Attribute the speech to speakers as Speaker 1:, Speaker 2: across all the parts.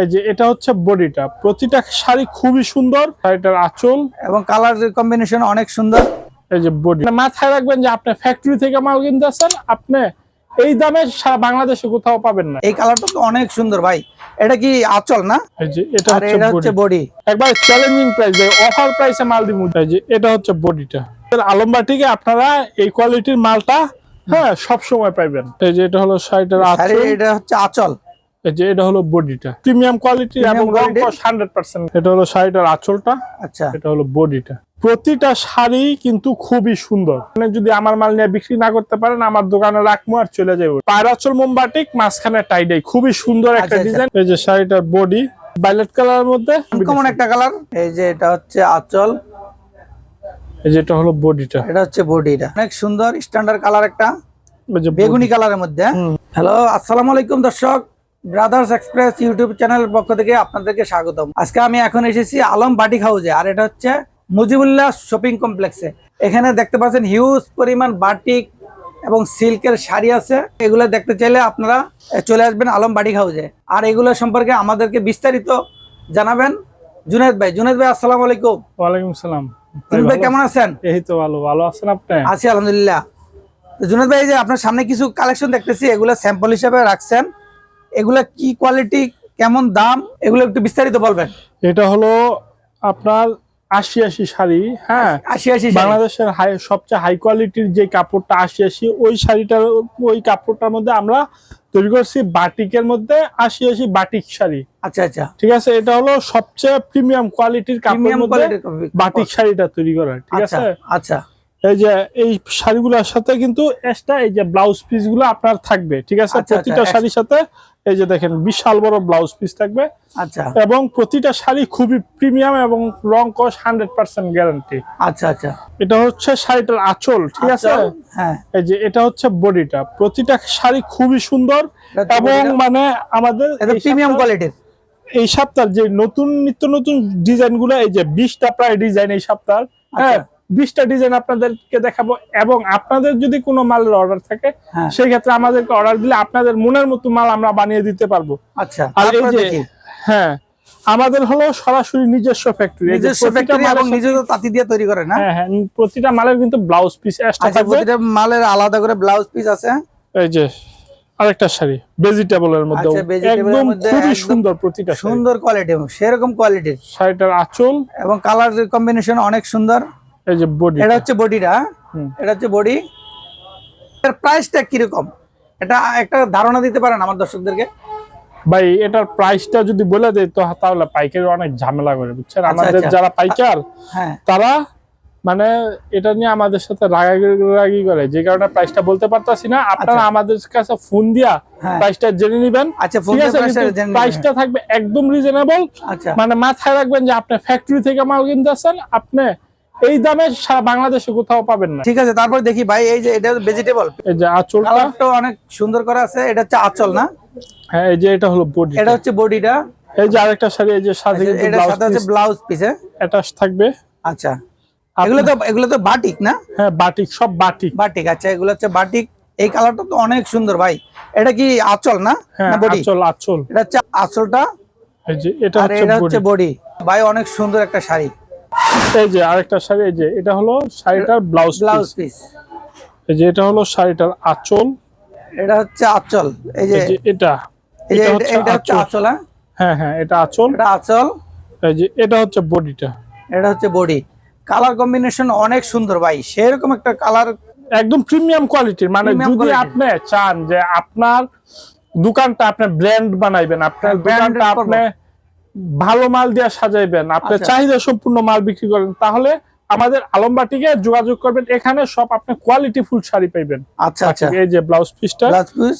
Speaker 1: এই যে এটা হচ্ছে বডিটা। প্রতিটা শাড়ি খুবই সুন্দর শাড়িটার আঁচল।
Speaker 2: এবং কালার কম্বিনেশন অনেক সুন্দর।
Speaker 1: এই যে বডি। মাথায় রাখবেন যে আপনি ফ্যাক্টরি থেকে মাল কিনতেছেন আপনি এই দামে সারা বাংলাদেশে কোথাও পাবেন না।
Speaker 2: এই কালারটা তো অনেক সুন্দর ভাই। এটা কি আচল না?
Speaker 1: এটা হচ্ছে
Speaker 2: এটা হচ্ছে
Speaker 1: বডি। একবার চ্যালেঞ্জিং প্রাইস অফার প্রাইসে মাল দিব। যে এটা হচ্ছে বডিটা। আলমবাটিকে আপনারা এই কোয়ালিটির মালটা হ্যাঁ সব সময় পাইবেন। এই যে এটা হলো শাড়িটার
Speaker 2: শাড়ি
Speaker 1: আঁচল।
Speaker 2: এটা হচ্ছে আচল।
Speaker 1: এই যে এটা হলো বডিটা। প্রিমিয়াম এবং এটা হলো শাড়িটার আঁচলটা
Speaker 2: আচ্ছা।
Speaker 1: এটা হলো বডিটা। প্রতিটা শাড়ি কিন্তু খুবই সুন্দর। মানে যদি আমার মাল নিয়ে বিক্রি না করতে পারেন আমার দোকানে রাখব আর চলে যাব। পায়রাচল মোমবাটিক মাঝখানে টাইডাই খুবই সুন্দর একটা
Speaker 2: আচ্ছা, আচ্ছা।
Speaker 1: ডিজাইন এই যে শাড়িটার বডি কালারের মধ্যে।
Speaker 2: কেমন একটা কালার এই যে এটা হচ্ছে আচল।
Speaker 1: এই যে এটা হলো বডিটা।
Speaker 2: এটা হচ্ছে বডিটা। অনেক সুন্দর স্ট্যান্ডার্ড কালার একটা। বেগুনি কালারের মধ্যে। হ্যালো আসসালামু আলাইকুম দর্শক। ব্রাদার্স এক্সপ্রেস ইউটিউব চ্যানেলের পক্ষ থেকে আপনাদেরকে স্বাগতম। আজকে আমি এখন এসেছি আলম বাটিক হাউসে আর এটা হচ্ছে মুজিবুল্লাহ শপিং কমপ্লেক্সে এখানে দেখতে পাচ্ছেন হিউজ পরিমাণ বাটিক এবং সিল্কের শাড়ি আছে। এগুলো দেখতে চাইলে আপনারা চলে আসবেন আলম বাটিক হাউসে আর এগুলো সম্পর্কে আমাদেরকে বিস্তারিত জানাবেন জুনেদ ভাই। জুনেদ ভাই আসসালাম আলাইকুম।
Speaker 1: ওয়ালাইকুম সালাম।
Speaker 2: জুনেদ ভাই কেমন আছেন?
Speaker 1: এই তো ভালো ভালো আছেন আপনি?
Speaker 2: আছি আলহামদুলিল্লাহ। জুনেদ ভাই যে আপনার সামনে কিছু কালেকশন দেখতেছি এগুলো স্যাম্পল হিসেবে রাখছেন। এগুলা কি কোয়ালিটি কেমন দাম এগুলো একটু বিস্তারিত বলবেন।
Speaker 1: এটা হলো আপনার আশি আশি শাড়ি হ্যাঁ?
Speaker 2: আশি আশি
Speaker 1: বাংলাদেশের হাই সবচেয়ে হাই কোয়ালিটির যে কাপড়টা আশি আশি ওই শাড়িটার ওই কাপড়টার মধ্যে আমরা তৈরি করছি বাটিকের মধ্যে আশি আশি বাটিক শাড়ি।
Speaker 2: আচ্ছা আচ্ছা।
Speaker 1: ঠিক আছে? এটা হলো সবচেয়ে প্রিমিয়াম কোয়ালিটির কাপড়ের মধ্যে বাটিক শাড়িটা তৈরি করা ঠিক
Speaker 2: আচ্ছা
Speaker 1: আছে?
Speaker 2: আচ্ছা।
Speaker 1: এই যে এই শাড়িগুলোর সাথে কিন্তু এক্সট্রা এই যে ব্লাউজ পিসগুলো আপনার থাকবে ঠিক আছে?
Speaker 2: আচ্ছা,
Speaker 1: প্রতিটা
Speaker 2: আচ্ছা,
Speaker 1: শাড়ির সাথে এই যে দেখেন বিশাল বড় ব্লাউজ পিস থাকবে।
Speaker 2: আচ্ছা।
Speaker 1: এবং প্রতিটা শাড়ি খুবই প্রিমিয়াম এবং রং কস হান্ড্রেড পার্সেন্ট গ্যারান্টি
Speaker 2: আচ্ছা আচ্ছা।
Speaker 1: এটা হচ্ছে শাড়িটার আঁচল ঠিক আছে?
Speaker 2: হ্যাঁ।
Speaker 1: এই যে এটা হচ্ছে বডিটা। প্রতিটা শাড়ি খুবই সুন্দর এবং মানে আমাদের
Speaker 2: প্রিমিয়াম কোয়ালিটির
Speaker 1: এই সপ্তাহ যে নতুন নিত্য নতুন ডিজাইনগুলো এই যে বিশটা প্রায় ডিজাইন এই সপ্তাহ হ্যাঁ
Speaker 2: আচ্ছা।
Speaker 1: বিশটা ডিজাইন আপনাদেরকে দেখাবো এবং আপনাদের যদি কোনো মালের অর্ডার থাকে
Speaker 2: হ্যাঁ।
Speaker 1: সেই ক্ষেত্রে আমাদেরকে অর্ডার দিলে আপনাদের মনের মতো মাল আমরা বানিয়ে দিতে পারব।
Speaker 2: আচ্ছা
Speaker 1: আর এই যে হ্যাঁ আমাদের হলো সরাসরি নিজস্ব ফ্যাক্টরি
Speaker 2: নিজস্ব ফ্যাক্টরি এবং নিজস্ব তাঁতি দিয়ে তৈরি করে না?
Speaker 1: হ্যাঁ হ্যাঁ প্রতিটা মালের কিন্তু ব্লাউজ পিস
Speaker 2: আচ্ছা প্রতিটা মালের আলাদা করে ব্লাউজ পিস আছে?
Speaker 1: এই যে আরেকটা শাড়ি ভেজিটেবল এর মধ্যে।
Speaker 2: আচ্ছা,
Speaker 1: একদম খুবই সুন্দর প্রতিটা
Speaker 2: সুন্দর কোয়ালিটি সেরকম কোয়ালিটির
Speaker 1: শাড়িটার আঁচল।
Speaker 2: এবং কালার কম্বিনেশন অনেক সুন্দর।
Speaker 1: এই যে বডি
Speaker 2: এটা হচ্ছে বডিটা এটা হচ্ছে বডি এর প্রাইসটা কীরকম? এটা একটা ধারণা দিতে পারেন আমার দর্শকদেরকে?
Speaker 1: ভাই এটার প্রাইসটা যদি বলে দেয় তো তাহলে পাইকারি অনেক ঝামেলা করে বুঝছেন?
Speaker 2: আচ্ছা,
Speaker 1: আমাদের
Speaker 2: আচ্ছা।
Speaker 1: যারা পাইকার
Speaker 2: হ্যাঁ।
Speaker 1: তারা মানে এটা নিয়ে আমাদের সাথে রাগারাগি করে। যে কারণে প্রাইসটা বলতে পারতাছি না। আপনারা
Speaker 2: আচ্ছা।
Speaker 1: আমাদের কাছে ফোন দিয়া
Speaker 2: হ্যাঁ।
Speaker 1: প্রাইসটা জেনে নেবেন।
Speaker 2: আচ্ছা
Speaker 1: প্রাইসটা থাকবে একদম রিজনেবল মানে মাথায় রাখবেন যে আপনি ফ্যাক্টরি থেকে মাল কিনতেছেন আপনি এই দামে সারা বাংলাদেশে কোথাও পাবেন না।
Speaker 2: ঠিক আছে তারপর দেখি ভাই এই যে এটা ভেজিটেবল
Speaker 1: এই যে আঁচলটা।
Speaker 2: অনেক সুন্দর করা আছে এটা হচ্ছে আঁচল না?
Speaker 1: হ্যাঁ এই যে এটা হলো বডি
Speaker 2: এটা হচ্ছে বডিটা।
Speaker 1: এই যে আরেকটা শাড়ি এই যে সাথে কিন্তু
Speaker 2: এটা সাথে হচ্ছে ব্লাউজ পিস
Speaker 1: অ্যাটাচ থাকবে।
Speaker 2: আচ্ছা। এগুলো তো এগুলো তো বাটিক না?
Speaker 1: হ্যাঁ বাটিক সব বাটিক
Speaker 2: বাটিক আচ্ছা এগুলো হচ্ছে বাটিক এই কালারটা তো অনেক সুন্দর ভাই। এটা কি আঁচল না?
Speaker 1: হ্যাঁ আঁচল আঁচল।
Speaker 2: এটা হচ্ছে আঁচলটা।
Speaker 1: এই যে এটা
Speaker 2: এটা হচ্ছে বডি ভাই অনেক সুন্দর একটা শাড়ি।
Speaker 1: এই যে আরেকটা শাড়ি এই যে এটা হলো শাড়িটার ব্লাউজ
Speaker 2: ব্লাউজ পিস
Speaker 1: এই যে এটা হলো শাড়িটার আঁচল।
Speaker 2: এটা হচ্ছে আঁচল। এই যে
Speaker 1: এটা এটা হচ্ছে আঁচল।
Speaker 2: হ্যাঁ?
Speaker 1: হ্যাঁ হ্যাঁ এটা আঁচল।
Speaker 2: এটা আঁচল।
Speaker 1: এই যে এটা হচ্ছে বডিটা।
Speaker 2: এটা হচ্ছে বডি। কালার কম্বিনেশন অনেক সুন্দর ভাই। সেরকম একটা কালার
Speaker 1: একদম প্রিমিয়াম কোয়ালিটির মানে যদি আপনি চান যে আপনার দোকানটা আপনি ব্র্যান্ড বানাইবেন আপনার
Speaker 2: হ্যাঁ,
Speaker 1: দোকানটা আপনি ভালো মাল দিয়ে সাজাইবেন আপনি
Speaker 2: আচ্ছা।
Speaker 1: চাহিদা সম্পূর্ণ মাল বিক্রি করেন তাহলে আমাদের আলমবাটিকে যোগাযোগ করবেন এখানে সব আপনি কোয়ালিটি ফুল শাড়ি পাইবেন।
Speaker 2: আচ্ছা আচ্ছা।
Speaker 1: এই যে ব্লাউজ পিসটা
Speaker 2: ব্লাউজ পিস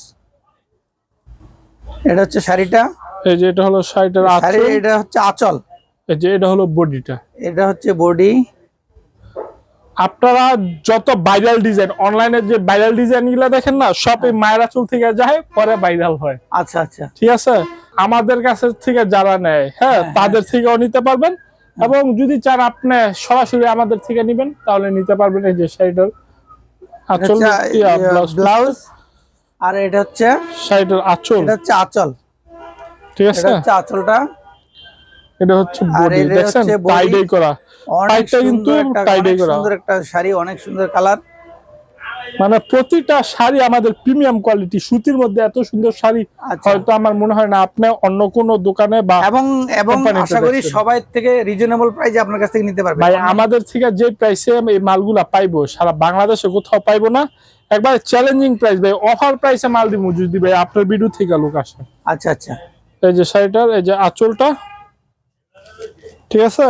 Speaker 2: এটা হচ্ছে শাড়িটা।
Speaker 1: এই যে এটা হলো শাড়িটার
Speaker 2: শাড়ি
Speaker 1: আঁচল।
Speaker 2: এটা হচ্ছে আঁচল।
Speaker 1: এই যে এটা হলো বডিটা।
Speaker 2: এটা হচ্ছে বডি।
Speaker 1: আপনারা যত ভাইরাল ডিজাইন অনলাইনে যে ভাইরাল ডিজাইনগুলা দেখেন না সব এই মায়ের আঁচল থেকে যায় পরে ভাইরাল হয়।
Speaker 2: আচ্ছা আচ্ছা।
Speaker 1: ঠিক আছে? আমাদের কাছে থেকে যারা নেয় হ্যাঁ তাদের থেকেও নিতে পারবেন। এবং যদি চান আপনি সরাসরি আমাদের থেকে নিবেন তাহলে নিতে পারবেন এই যে শাড়িটার আঁচল ব্লাউজ
Speaker 2: আর এটা হচ্ছে
Speaker 1: শাড়িটার আঁচল।
Speaker 2: এটা হচ্ছে আঁচল।
Speaker 1: ঠিক আছে?
Speaker 2: এটা হচ্ছে আঁচলটা।
Speaker 1: এটা হচ্ছে বডি দেখছেন?
Speaker 2: হচ্ছে body।
Speaker 1: করা। পাইপটা কিন্তু
Speaker 2: সুন্দর একটা
Speaker 1: করা।
Speaker 2: সুন্দর একটা শাড়ি অনেক সুন্দর কালার।
Speaker 1: মানে প্রতিটা শাড়ি আমাদের প্রিমিয়াম কোয়ালিটি সুতির মধ্যে এত সুন্দর শাড়ি
Speaker 2: আচ্ছা।
Speaker 1: হয়তো আমার মনে হয় না আপনি অন্য কোনো দোকানে বা
Speaker 2: এবং এবং আশা করি সবাই থেকে রিজনেবল প্রাইসে আপনার কাছ থেকে নিতে পারবে।
Speaker 1: ভাই আমাদের থেকে যে প্রাইসে এই মালগুলা পাইবো সারা বাংলাদেশে কোথাও পাইবো না। একবার চ্যালেঞ্জিং প্রাইস ভাই অফার প্রাইসে মাল দিব যদি ভাই আপনার ভিডিও থেকে লোক আসে।
Speaker 2: আচ্ছা আচ্ছা।
Speaker 1: এই যে শাড়িটার এই যে আঁচলটা ঠিক আছে?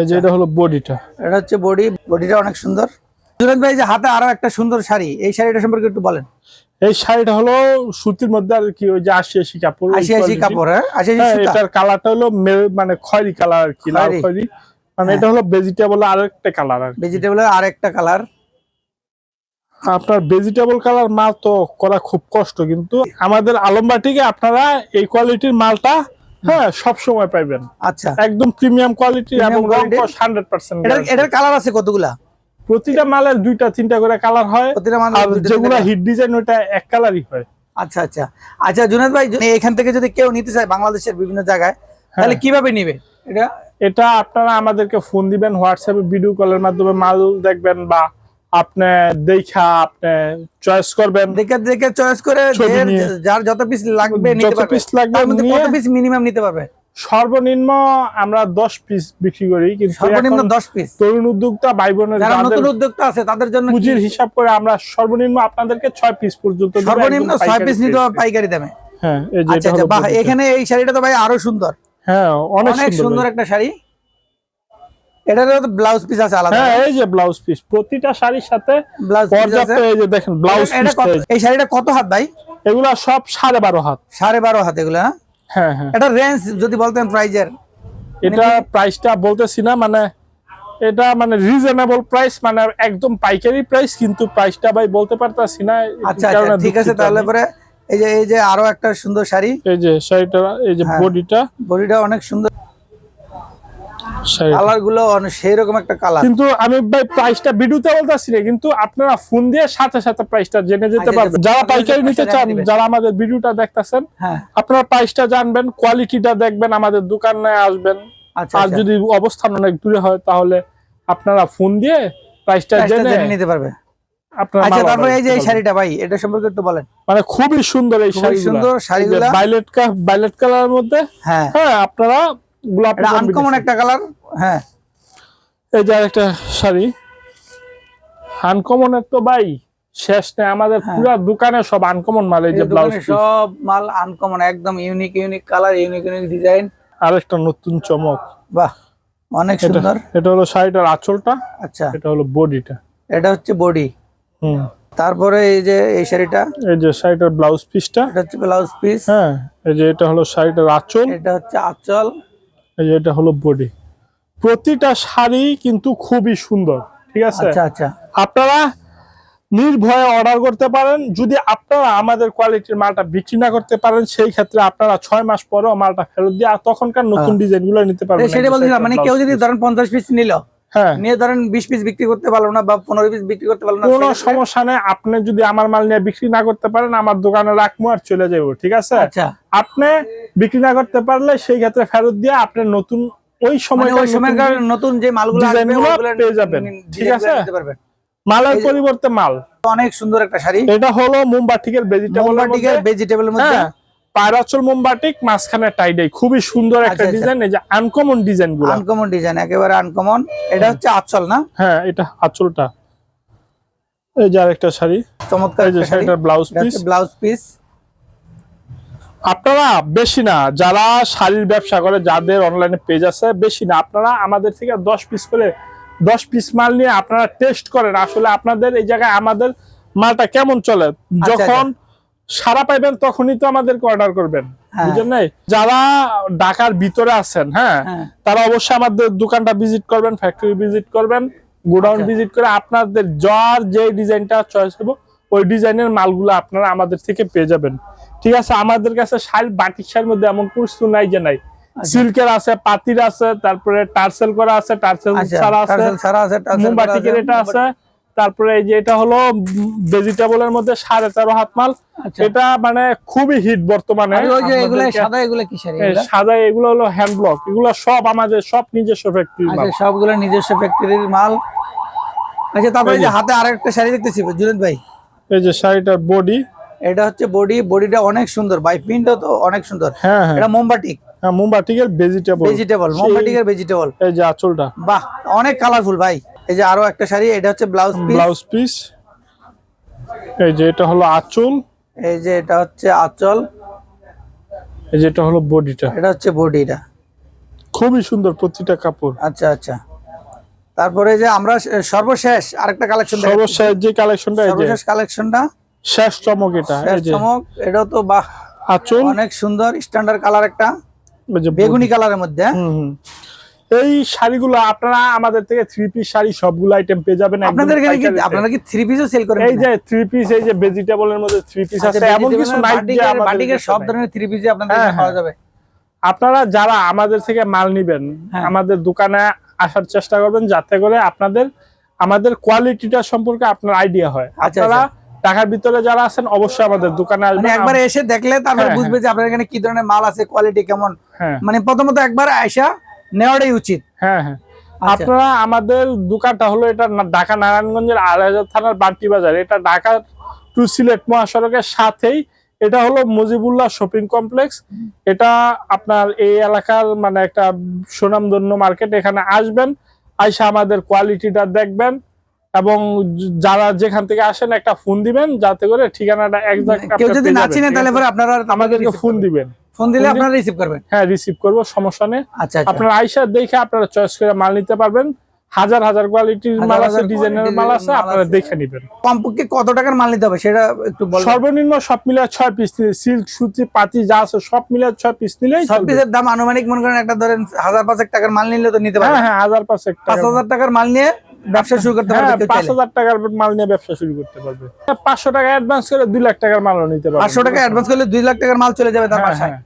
Speaker 1: এই যে এটা হলো বডিটা
Speaker 2: এটা হচ্ছে বডি বডিটা অনেক সুন্দর। জুনাদ ভাই যে হাতে আরও একটা সুন্দর শাড়ি এই শাড়িটা সম্পর্কে একটু বলেন।
Speaker 1: এই শাড়িটা হলো সুতির মধ্যে আর কি ওই যে আশি আশি কাপড়
Speaker 2: আশি আশি কাপড় হ্যাঁ? আশি আশি
Speaker 1: হ্যাঁ, এটার কালারটা হলো মানে খয়েরি কালার আর কি লাল
Speaker 2: খয়েরি।
Speaker 1: মানে
Speaker 2: হ্যাঁ।
Speaker 1: এটা হলো ভেজিটেবল আরেকটা কালার আর কি।
Speaker 2: ভেজিটেবলের আর একটা কালার।
Speaker 1: আপনার ভেজিটেবল কালার মাল তো করা খুব কষ্ট কিন্তু আমাদের আলমবাটিকে আপনারা এই কোয়ালিটির মালটা হ্যাঁ সব সময় পাইবেন।
Speaker 2: আচ্ছা।
Speaker 1: একদম প্রিমিয়াম কোয়ালিটি এবং রং
Speaker 2: quality?
Speaker 1: হান্ড্রেড পার্সেন্ট
Speaker 2: এটার এটার কালার আছে কতগুলা?
Speaker 1: প্রতিটা মালের দুইটা তিনটা করে কালার হয়।
Speaker 2: প্রতিটা
Speaker 1: যেগুলো হিট ডিজাইন ওটা এক কালারই হয়।
Speaker 2: আচ্ছা আচ্ছা। আচ্ছা জুনাদ ভাই এখান থেকে যদি কেউ নিতে চায় বাংলাদেশের বিভিন্ন জায়গায় তাহলে
Speaker 1: হ্যাঁ।
Speaker 2: কীভাবে নিবে? এটা?
Speaker 1: এটা আপনারা আমাদেরকে ফোন দিবেন হোয়াটসঅ্যাপে ভিডিও কলের মাধ্যমে মাল দেখবেন বা আপনি দেখা আপনি চয়েস করবেন।
Speaker 2: দেখে দেখে চয়েস করে। যার যত পিস লাগবে নিতে
Speaker 1: যত
Speaker 2: পারবে।
Speaker 1: পিস লাগবে
Speaker 2: কত পিস মিনিমাম নিতে পারবে?
Speaker 1: সর্বনিম্ন আমরা দশ পিস বিক্রি করি কিন্তু
Speaker 2: সর্বনিম্ন
Speaker 1: এখন
Speaker 2: দশ পিস
Speaker 1: তরুণ উদ্যোক্তা ভাই বোনের
Speaker 2: যারা নতুন উদ্যোক্তা আছে তাদের জন্য
Speaker 1: পুঁজির হিসাব করে আমরা সর্বনিম্ন আপনাদেরকে ছয় পিস পর্যন্ত
Speaker 2: সর্বনিম্ন
Speaker 1: একদম
Speaker 2: ছয় পিস নিতে পাইকারি দামে?
Speaker 1: হ্যাঁ এই যে
Speaker 2: আচ্ছা
Speaker 1: এটা
Speaker 2: আচ্ছা বাহ এখানে এই শাড়িটা তো ভাই আরও সুন্দর।
Speaker 1: হ্যাঁ অনেক
Speaker 2: সুন্দর একটা শাড়ি। এটারও তো ব্লাউজ পিস আছে আলাদা
Speaker 1: হ্যাঁ এই যে ব্লাউজ পিস প্রতিটা শাড়ির সাথে
Speaker 2: ব্লাউজ
Speaker 1: পর্যাপ্ত এই যে দেখেন ব্লাউজ পিস
Speaker 2: এই শাড়িটা কত হাত ভাই?
Speaker 1: এগুলা সব সাড়ে বারো হাত।
Speaker 2: সাড়ে বারো হাত এগুলো হ্যাঁ?
Speaker 1: হ্যাঁ হ্যাঁ।
Speaker 2: এটা রেঞ্জ যদি বলতেন প্রাইজের
Speaker 1: এটা প্রাইসটা বলতেছি না মানে এটা মানে রিজনেবল প্রাইস মানে একদম পাইকারি প্রাইস কিন্তু প্রাইসটা ভাই বলতে পারতাছি না
Speaker 2: আচ্ছা আচ্ছা ঠিক আছে তাহলে পরে এই যে এই যে আরও একটা সুন্দর শাড়ি।
Speaker 1: এই যে শাড়িটা এই যে
Speaker 2: হ্যাঁ।
Speaker 1: বডিটা।
Speaker 2: বডিটা অনেক সুন্দর। কালারগুলো সেই রকম একটা কালার
Speaker 1: কিন্তু আমি ভাই প্রাইসটা ভিডিওতে বলতেছি না কিন্তু আপনারা ফোন দিয়ে সাথে সাথে প্রাইসটা জেনে যেতে পারবেন। যারা পাইকারি নিতে চান যারা আমাদের ভিডিওটা দেখতেছেন
Speaker 2: হ্যাঁ।
Speaker 1: আপনারা প্রাইসটা জানবেন কোয়ালিটিটা দেখবেন আমাদের দোকানে আসবেন।
Speaker 2: আচ্ছা
Speaker 1: আর
Speaker 2: আচ্ছা।
Speaker 1: যদি অবস্থান অনেক দূরে হয় তাহলে আপনারা ফোন দিয়ে প্রাইসটা জেনে
Speaker 2: নিতে পারবে। আচ্ছা তারপরে এই যে এই
Speaker 1: পারবেন।
Speaker 2: শাড়িটা ভাই এটা সম্পর্কে একটু বলেন।
Speaker 1: মানে খুবই সুন্দর এই শাড়িগুলো।
Speaker 2: সুন্দর শাড়িগুলা।
Speaker 1: ভাইলেট কা ভাইলেট কালারের মধ্যে
Speaker 2: হ্যাঁ।
Speaker 1: হ্যাঁ আপনারা গোলাপ
Speaker 2: আনকমন একটা কালার হ্যাঁ।
Speaker 1: এই যে একটা শাড়ি। আনকমনের তো ভাই শেষ নেই। আমাদের
Speaker 2: হ্যাঁ।
Speaker 1: পুরো দোকানে সব আনকমন মাল এই যে ব্লাউজ
Speaker 2: সব মাল আনকমন একদম unique unique colour unique unique design
Speaker 1: আরেকটা নতুন চমক।
Speaker 2: বাহ অনেক
Speaker 1: এটা
Speaker 2: সুন্দর।
Speaker 1: এটা হলো শাড়িটার আঁচলটা
Speaker 2: আচ্ছা।
Speaker 1: এটা হলো বডিটা
Speaker 2: এটা হচ্ছে বডি
Speaker 1: হুম।
Speaker 2: তারপরে এই যে এই শাড়িটা
Speaker 1: এই যে শাড়িটার ব্লাউজ পিসটা
Speaker 2: এটা হচ্ছে ব্লাউজ পিস
Speaker 1: হ্যাঁ এই যে এটা হলো শাড়িটার আঁচল।
Speaker 2: এটা হচ্ছে আঁচল।
Speaker 1: এই যে এটা হলো বডি প্রতিটা শাড়ি কিন্তু খুবই সুন্দর ঠিক আছে?
Speaker 2: আচ্ছা আচ্ছা।
Speaker 1: আপনারা নির্ভয়ে অর্ডার করতে পারেন। যদি আপনারা আমাদের কোয়ালিটির মালটা বিক্রি না করতে পারেন সেই ক্ষেত্রে আপনারা ছয় মাস পরেও মালটা ফেরত দিয়ে আর তখনকার নতুন ডিজাইনগুলো নিতে পারবেন।
Speaker 2: মানে কেউ যদি ধরেন পঞ্চাশ পিস নিল
Speaker 1: হ্যাঁ
Speaker 2: নিয়ে ধরেন বিশ পিস বিক্রি করতে পারল না বা পনেরো পিস বিক্রি করতে পারল না
Speaker 1: কোনো সমস্যা নেই। আপনি যদি আমার মাল নিয়ে বিক্রি না করতে পারেন আমার দোকানে রাখব আর চলে যাব ঠিক আছে?
Speaker 2: আচ্ছা।
Speaker 1: আপনি বিক্রি না করতে পারলে সেই ক্ষেত্রে ফেরত দিয়ে আপনি নতুন ওই
Speaker 2: মানে
Speaker 1: সময়
Speaker 2: ওই সময়কার নতুন যে মালগুলো
Speaker 1: পেয়ে যাবেন। ঠিক আছে? মালের পরিবর্তে মাল।
Speaker 2: অনেক সুন্দর একটা শাড়ি।
Speaker 1: এটা হলো মোমবাটিকের ভেজিটেবল
Speaker 2: ভেজিটেবলের মধ্যে।
Speaker 1: হ্যাঁ। পায়রাচল মোমবাটিক মাঝখানে টাইডাই খুবই সুন্দর একটা
Speaker 2: আচ্ছা, আচ্ছা।
Speaker 1: ডিজাইন এই যে আনকমন ডিজাইনগুলো।
Speaker 2: আনকমন ডিজাইন একেবারে আনকমন এটা হচ্ছে আঁচল না?
Speaker 1: হ্যাঁ এটা আঁচলটা। এই যে আরেকটা শাড়ি।
Speaker 2: চমৎকার
Speaker 1: এই যে
Speaker 2: একটা শাড়ি।
Speaker 1: শাড়িটার ব্লাউজ পিস
Speaker 2: ব্লাউজ পিস
Speaker 1: আপনারা বেশি না যারা শাড়ির ব্যবসা করে যাদের অনলাইনে পেজ আছে বেশি না। আপনারা আমাদের থেকে দশ পিস করে দশ পিস মাল নিয়ে আপনারা টেস্ট করেন। আসলে আপনাদের এই জায়গায় আমাদের মালটা কেমন চলে?
Speaker 2: আচ্ছা,
Speaker 1: যখন সারা পাইবেন তখনই তো আমাদেরকে অর্ডার করবেন।
Speaker 2: হ্যাঁ।
Speaker 1: বুঝলেন নাই? যারা ঢাকার ভিতরে আছেন হ্যাঁ
Speaker 2: হ্যাঁ।
Speaker 1: তারা অবশ্যই আমাদের দোকানটা ভিজিট করবেন ফ্যাক্টরি ভিজিট করবেন গোডাউন
Speaker 2: আচ্ছা।
Speaker 1: ভিজিট করে আপনাদের যার যে ডিজাইনটা চয়েস হবে ওই ডিজাইনের মালগুলো আপনারা আমাদের থেকে পেয়ে যাবেন। ঠিক আছে? আমাদের কাছে শাড়ি বাটিক শাড়ির মধ্যে এমন কিছু নাই যে নাই।
Speaker 2: আচ্ছা।
Speaker 1: সিল্কের আছে পাতির আছে তারপরে টার্সেল করা আছে টার্সেল
Speaker 2: আচ্ছা
Speaker 1: ছাড়া আছে মোমবাটিকের এটা আছে। তারপরে এই যে এটা হলো ভেজিটেবলের মধ্যে সাড়ে তেরো হাত মাল।
Speaker 2: আচ্ছা।
Speaker 1: এটা মানে খুবই হিট বর্তমানে।
Speaker 2: সাদা এগুলো
Speaker 1: হলো হ্যান্ড ব্লক এগুলো সব আমাদের সব নিজস্ব ফ্যাক্টরি
Speaker 2: আচ্ছা সবগুলো নিজস্ব ফ্যাক্টরির মাল। আচ্ছা তারপরে যে। হাতে আরেকটা শাড়ি দেখতেছি জুনেদ ভাই।
Speaker 1: এই যে শাড়িটার বডি
Speaker 2: এটা হচ্ছে বডি বডিটা অনেক সুন্দর। বাই প্রিন্টও তো অনেক সুন্দর।
Speaker 1: হ্যাঁ হ্যাঁ।
Speaker 2: এটা মোমবাটিক
Speaker 1: হ্যাঁ মুম্বাটিকের ভেজিটেবল
Speaker 2: ভেজিটেবল মোমবাটিকের ভেজিটেবল
Speaker 1: এই যে আঁচলটা।
Speaker 2: বাহ অনেক কালারফুল ভাই। এই যে আরও একটা শাড়ি এটা হচ্ছে ব্লাউজ পিস
Speaker 1: ব্লাউজ পিস এই যে এটা হলো আঁচল।
Speaker 2: এই যে এটা হচ্ছে আঁচল।
Speaker 1: এই যে এটা হলো বডিটা।
Speaker 2: এটা হচ্ছে বডিটা।
Speaker 1: খুবই সুন্দর প্রতিটা কাপড়।
Speaker 2: আচ্ছা আচ্ছা। তারপরে যে আমরা সর্বশেষ আরেকটা কালেকশন
Speaker 1: সর্বশেষ যে কালেকশনটা এই যে।
Speaker 2: সর্বশেষ কালেকশনটা
Speaker 1: শেষ চমক এটা এই যে।
Speaker 2: চমক এটাও তো বাহ।
Speaker 1: আঁচল।
Speaker 2: অনেক সুন্দর স্ট্যান্ডার্ড কালার একটা। বেগুনি কালারের মধ্যে।
Speaker 1: এই শাড়িগুলো আপনারা আমাদের থেকে থ্রি পিস শাড়ি সবগুলো আইটেম পেয়ে যাবেন
Speaker 2: আপনাদের এখানে কি আপনারা কি থ্রি পিসও সেল করেন
Speaker 1: এই যে থ্রি পিস এই যে ভেজিটেবল এর মধ্যে থ্রি পিস আছে এমন কিছু নাই যে আমাদের
Speaker 2: সব ধরনের থ্রি পিসই আপনাদের
Speaker 1: হ্যাঁ,
Speaker 2: পাওয়া যাবে।
Speaker 1: আপনারা যারা আমাদের থেকে মাল নিবেন
Speaker 2: হ্যাঁ।
Speaker 1: আমাদের দোকানে আসার চেষ্টা করবেন যাতে করে আপনাদের আমাদের কোয়ালিটিটা সম্পর্কে আপনার আইডিয়া হয়।
Speaker 2: আচ্ছা,
Speaker 1: আপনারা ঢাকার ভিতরে যারা আছেন অবশ্যই আমাদের দোকানে
Speaker 2: মানে
Speaker 1: আসবেন
Speaker 2: একবার এসে দেখলে তারপরে
Speaker 1: হ্যাঁ,
Speaker 2: বুঝবে যে আপনার এখানে কি ধরনের মাল আছে কোয়ালিটি কেমন।
Speaker 1: হ্যাঁ।
Speaker 2: মানে প্রথমত একবার আয়সা নেওয়াটাই উচিত।
Speaker 1: হ্যাঁ হ্যাঁ।
Speaker 2: আচ্ছা।
Speaker 1: আপনারা আমাদের দোকানটা হলো এটা ঢাকা নারায়ণগঞ্জের আড়াই হাজার থানার বান্টি বাজার। এটা ঢাকা টু সিলেট মহাসড়কের সাথেই। এটা হলো মুজিবুল্লাহ শপিং কমপ্লেক্স। এটা আপনার এই এলাকার মানে একটা সুনামধন্য মার্কেট। এখানে আসবেন আইসা আমাদের কোয়ালিটিটা দেখবেন এবং যারা যেখান থেকে আসেন একটা ফোন দিবেন যাতে করে ঠিকানাটা একজাক্ট
Speaker 2: কেউ যদি না চিনে তাহলে পরে আপনারা
Speaker 1: আমাদেরকে ফোন দিবেন।
Speaker 2: ফোন দিলে আপনারা রিসিভ করবেন।
Speaker 1: হ্যাঁ রিসিভ করব সমস্যা নেই।
Speaker 2: আচ্ছা আচ্ছা।
Speaker 1: আপনার আইসা দেখে আপনারা চয়েস করে মাল নিতে পারবেন। হাজার হাজার কোয়ালিটির মাল আছে ডিজাইনের মাল আছে আপনারা দেখে নেবেন।
Speaker 2: কমপক্ষে কত টাকার মাল নিতে হবে সেটা একটু বলবেন।
Speaker 1: সর্বনিম্ন সব মিলে ছয় পিস সিল্ক সুতি পাতি যা আছে সব মিলে ছয় পিস নিলেই
Speaker 2: সব পিসের দাম আনুমানিক মনে করেন একটা ধরেন হাজার পাঁচেক টাকার মাল নিলে তো নিতে
Speaker 1: হ্যাঁ
Speaker 2: পারবেন।
Speaker 1: হ্যাঁ হাজার পাঁচ
Speaker 2: পাঁচ
Speaker 1: টাকা
Speaker 2: হাজার টাকার মাল নিয়ে ব্যবসা শুরু করতে
Speaker 1: হ্যাঁ
Speaker 2: পারবে কেউ
Speaker 1: পাঁচ
Speaker 2: চাইলে।
Speaker 1: হাজার টাকার মাল নিয়ে ব্যবসা শুরু করতে পারবে। পাঁচশো টাকা অ্যাডভান্স করে দুই লাখ টাকার মালও নিতে পারবে
Speaker 2: পাঁচশো টাকা অ্যাডভান্স করলে দুই লাখ টাকার মাল চলে যাবে তার
Speaker 1: হ্যাঁ,
Speaker 2: বাসায়।
Speaker 1: হ্যাঁ।